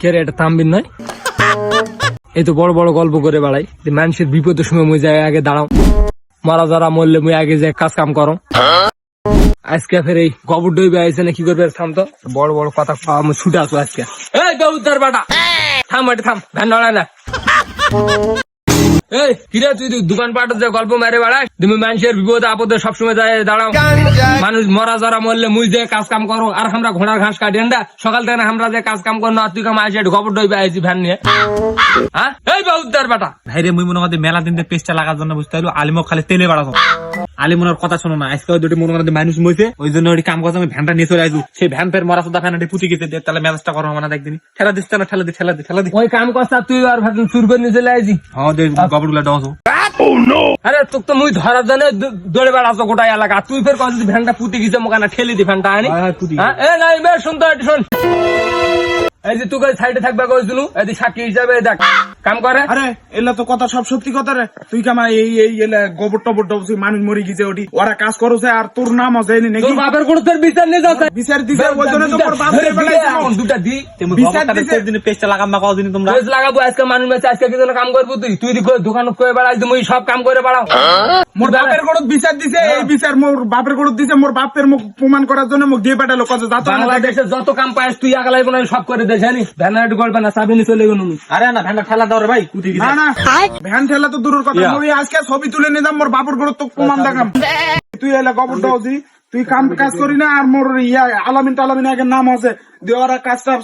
কে রে, এটা থামবিন নয়? এই তো বড় বড় গল্প করে বেড়াই। মানুষের বিপদের সময় মুই যাই আগে দাঁড়াও। মারা যারা মরলে মুই আগে যাই কাজ কাম করো। আজকে ফের এই গবর ডইবে আইছে না কি করবে থাম তো। বড় বড় কথা আমি ছুটে আসো আজকে। এই গবুদার বাটা, থাম এটা থাম, ভ্যান না। এই, কিরে, তুই দোকান পাট যে গল্প মেরে বেড়াস? তুমি মানুষের বিপদে আপদে সবসময় যায়, দাঁড়াও। মানুষ মরা যারা মরলে মুই যে কাজ কাম করো, আর আমরা ঘোড়ার ঘাস কাটি না সকাল থেকে আমরা যে কাজ কাম করো আর তুই কাম আইসে খবর ডইবে আইসি ভ্যান নিয়ে? হ্যাঁ? এই বেউদ্দার বেটা। ভাইরে, মুই মনে হয় মেলা দিন পেস্টা পেস্টটা লাগার জন্য বুঝতে পারল আলিমো খালি তেলে বাড়াতো। আলিমনের কথা শোনো না। আজকে দুটি মনে করতে মানুষ মইছে ওই জন্য ওই কাম করছে আমি ভ্যানটা নিয়ে চলে আসব। সেই ভ্যান ফের মরা সুদা ফ্যানটি পুঁতি গেছে দিয়ে তাহলে মেজাজটা করো আমার একদিন ঠেলা দিচ্ছে না ঠেলা দি ঠেলা দি ঠেলা দি। ওই কাম করছা তুই আর ভাত চুর করে নিয়ে চলে আইসি হ্যাঁ দেখ গোবরগুলা ডস আরে তোকে তো মুই ধরার জন্য দৌড়ে বেড়াচ্ছ গোটা এলাকা। তুই ফের ভ্যানটা পুঁতে গেছে মোকানা ঠেলি দি ভ্যানটা আনি হ্যাঁ, এ নাই মে শুনতো একটু শোন। এই যে তুই সাইডে থাকবে কইছিল? এই যে সাক্ষী হিসাবে দেখ। কাম করে? আরে এলা তো কথা সব সত্যি কথা রে। তুই কামা এই এই এলা গোবর টবর ডবছি মানুষ মরি গেছে ওটি। ওরা কাজ করছে আর তোর নাম আছে নাকি? তোর বাপের কোনো তোর বিচার নিয়ে যাচ্ছে বিচার দিছে ওই জন্য তো মোর বাপ রে দুটা দি বিচার দিছে। দিন লাগাম কদিন তোমরা? লাগাবো আজকে মানুষ মেছে আজকে কি জন্য কাম করব তুই? তুই দোকান করে বেড়াই তুমি সব কাম করে বেড়াও। মোর বাপের গড়ত বিচার দিছে এই বিচার মোর বাপের গড়ত দিছে মোর বাপের মুখ প্রমাণ করার জন্য মুখ দিয়ে পাঠালো কত যা তো আমার বাংলাদেশে যত কাম পাইস তুই আগালাই বোনা সব করে দে জানি ভ্যানাইট করবে না চাবি নিয়ে চলে গেল আরে না ভ্যানটা ঠেলা ভাই। পুঁতি না গেছে না ভ্যান ঠেলা তো দূরের কথা। আজকে ছবি তুলে নিলাম মোর বাপের গড়ত তো প্রমাণ দেখাম। তুই এলে গোবর দাও তুই কাম কাজ করি না আর মোর ইয়া আলামিন টালামিন আগে নাম আছে। দিয়ে কাজ কাজটা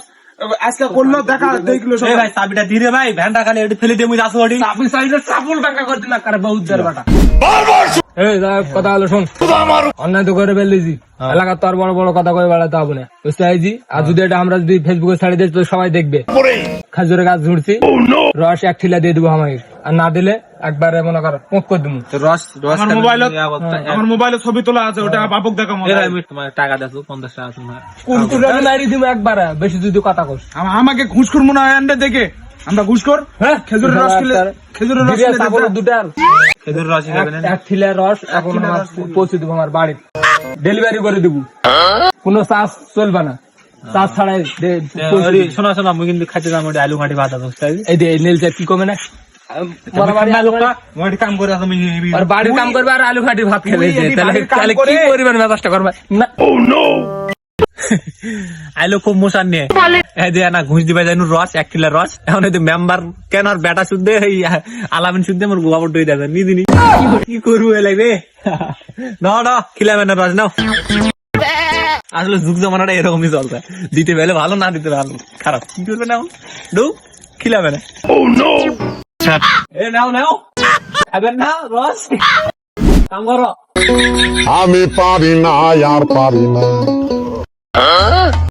আজকে করল দেখা দেখল সব ভাই চাবিটা ভাই ভ্যানটা খালি একটু ফেলে দিয়ে মুই আসো ওটি। চাবি সাইডে চাপুল টাকা করে দিলাম কারে বহুত জারবাটা বারবার এই কথা হলো শোন। অন্যায় তো করে ফেলেছি। এলাকার তো আর বড় বড় কথা বেড়াতে হবে না। বুঝতে পারছি? আর যদি এটা আমরা যদি ফেসবুকে ছাড়ি দিই তো সবাই দেখবে। খাজুরের গাছ ঝুড়ছি। রস এক ঠিলা দিয়ে দেবো আমাকে আর না দিলে একবারে মনে কর মুখ করে দেবো তো রস রস আমার আমার মোবাইলে ছবি তোলা আছে ওটা বাপক এই ভাই, আমি তোমার টাকা দেখো পঞ্চাশ টাকা তোমার। মারি দিব একবারে বেশি যদি কথা কস। আমাকে ঘুষখোর মনে হয় আন্ডে দেখে। আমরা ঘুষখোর? হ্যাঁ? খেজুরের রস খেলে খেজুরের রস খেলে চাপড় দেখতে- দুটার খেজুর রস এক- এক রস এখন আমার পৌঁছে দেবো আমার বাড়ি। ডেলিভারি করে দেবো। কোনো চার্জ চলবে না। চার্জ ছাড়াই। শোনো শোনো আমি কিন্তু খাইতে যাব আলু ঘাটি ভাত আছে এই নীল চাপ কি কমে না? আমার বাড়ি আলু ঘাটি- মই এটি কাম করে আছো আর বাড়ির কাম করবে আর আলু ঘাটি ভাত খেলে তাহলে তাহলে কি পরিমাণ মেজাজটা করবে? না। আইলো খুব মোশান নিয়ে। এই যে না ঘুষ দিবা যাইনু রস এক কিলো রস। এখন এই মেম্বার কেন আর বেটা শুদ্ধ এই আলামিন শুদ্ধ মোর গোবর দই দেবে নি দিনি কি করব লাগবে না না খিলাবে না রস নাও। আসলে যুগ জমানাটা এরকমই চলছে। দিতে পেলে ভালো না দিতে ভালো। খারাপ। কি করবে না ডু খিলাবে না এ নাও নাও খাবেন না রস কাম করো আমি পারি না আর পারি না।